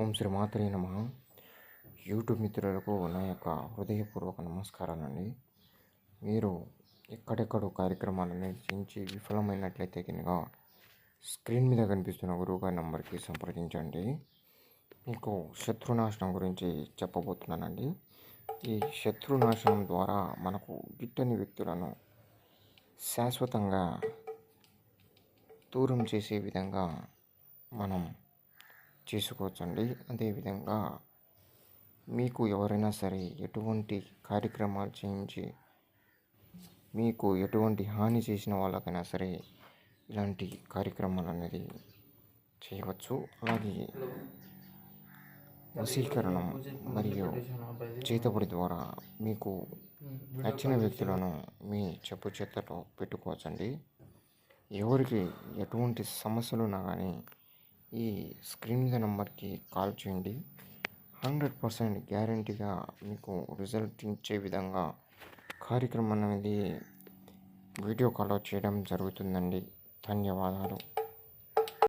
ఓం శ్రీ మాత్రే నమ. యూట్యూబ్ మిత్రులకు నా యొక్క హృదయపూర్వక నమస్కారాలండి. మీరు ఎక్కడెక్కడో కార్యక్రమాలు నిర్వహించి విఫలమైనట్లయితే కనుక స్క్రీన్ మీద కనిపిస్తున్న గురువుగారి నంబర్కి సంప్రదించండి. మీకు శత్రునాశనం గురించి చెప్పబోతున్నానండి. ఈ శత్రునాశనం ద్వారా మనకు గిట్టని వ్యక్తులను శాశ్వతంగా దూరం చేసే విధంగా మనం చేసుకోవచ్చండి. అదేవిధంగా మీకు ఎవరైనా సరే ఎటువంటి కార్యక్రమాలు చేయించి మీకు ఎటువంటి హాని చేసిన వాళ్ళకైనా సరే ఇలాంటి కార్యక్రమాలు అనేది చేయవచ్చు. అలాగే వశీకరణం మరియు చేతబడి ద్వారా మీకు నచ్చిన వ్యక్తులను మీ చెప్పు చేతలో పెట్టుకోవచ్చండి. ఎవరికి ఎటువంటి సమస్యలు ఉన్నా కానీ ఈ స్క్రీన్ మీద నెంబర్కి కాల్ చేయండి. హండ్రెడ్ పర్సెంట్ గ్యారంటీగా మీకు రిజల్ట్ ఇచ్చే విధంగా కార్యక్రమం అనేది వీడియో కాల్ చేయడం జరుగుతుందండి. ధన్యవాదాలు.